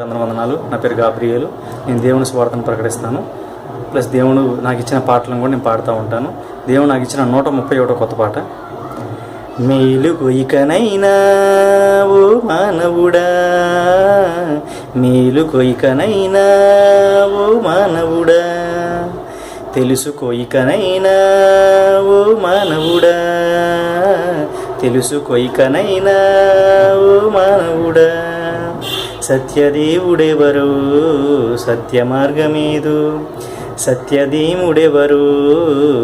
అందరి వందనాలు నా పేరు గాబ్రియేలు. నేను దేవుని స్వార్థను ప్రకటిస్తాను. ప్లస్ దేవుడు నాకు ఇచ్చిన పాటలను కూడా నేను పాడుతూ ఉంటాను. దేవుడు నాకు ఇచ్చిన నూట ముప్పై ఒకటో కొత్త పాట. మేలుకు ఇకనైనా ఓ మానవుడా. మేలుకు ఇకనైనా ఓ మానవుడా. తెలుసుకో ఇకనైనా ఓ మానవుడా. తెలుసుకో ఇకనైనా ఓ మానవుడా. సత్యదేవుడెవరు? సత్య మార్గమేదు సత్యదీముడెవరు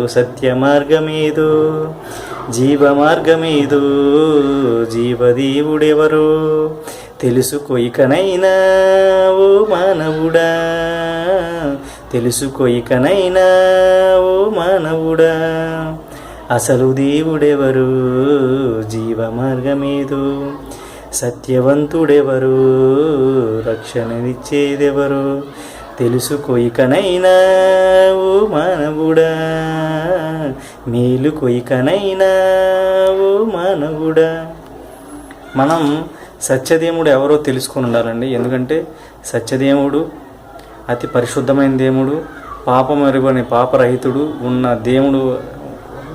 సత్య మార్గమేదు జీవ మార్గమేదు జీవదేవుడెవరు? తెలుసుకో ఓ మానవుడా. తెలుసుకో ఓ మానవుడా. అసలు దేవుడెవరు? జీవ మార్గమేదు సత్యవంతుడెవరు? రక్షణనిచ్చేదెవరు? తెలుసుకో ఓ మానవుడా. మేలు కొయికనైనా ఓ మానవుడా. మనం సత్యదేవుడు ఎవరో తెలుసుకొని ఉండాలండి. ఎందుకంటే సత్యదేవుడు అతి పరిశుద్ధమైన దేవుడు పాపమరుగని పాపరహితుడు ఉన్న దేవుడు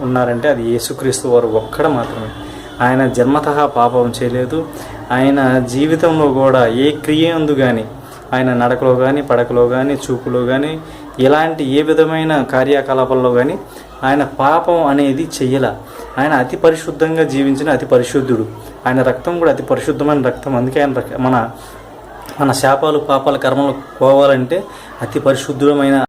ఉన్నారంటే అది యేసుక్రీస్తు వారు ఒక్కడ మాత్రమే. ఆయన జన్మతః పాపం చేయలేదు. ఆయన జీవితంలో కూడా ఏ క్రియ ఎందు కానీ ఆయన నడకలో కానీ పడకలో కానీ చూపులో కానీ ఇలాంటి ఏ విధమైన కార్యకలాపాల్లో కానీ ఆయన పాపం అనేది చెయ్యల. ఆయన అతి పరిశుద్ధంగా జీవించిన అతి పరిశుద్ధుడు. ఆయన రక్తం కూడా అతి పరిశుద్ధమైన రక్తం. అందుకే ఆయన మన మన శాపాలు పాపాల కర్మలు పోవాలంటే అతి పరిశుద్ధమైన